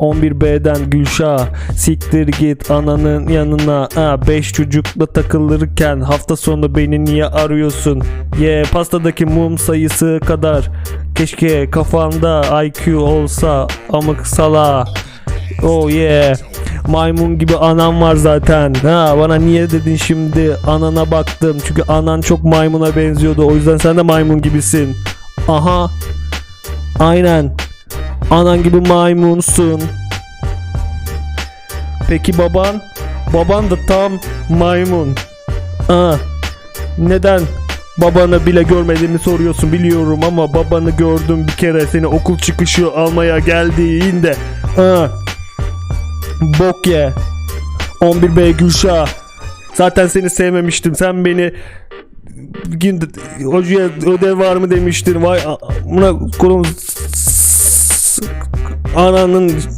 11B'den Gülşah Siktir git ananın yanına ha, Beş çocukla takılırken Hafta sonu beni niye arıyorsun Ye pastadaki mum sayısı kadar Keşke kafanda IQ olsa Amık sala Oh yeah Maymun gibi anam var zaten. Ha bana niye dedin şimdi? Anana baktım. Çünkü anan çok maymuna benziyordu. O yüzden sen de maymun gibisin. Aha. Aynen. Anan gibi maymunsun. Peki baban? Baban da tam maymun. Aa, neden babanı bile görmediğini soruyorsun biliyorum ama babanı gördüm bir kere seni okul çıkışı almaya geldiğinde. Aa, bok ye. 11B Gülşah. Zaten seni sevmemiştim. Sen beni gün hocaya ödev var mı demiştin. Vay buna kolum ananın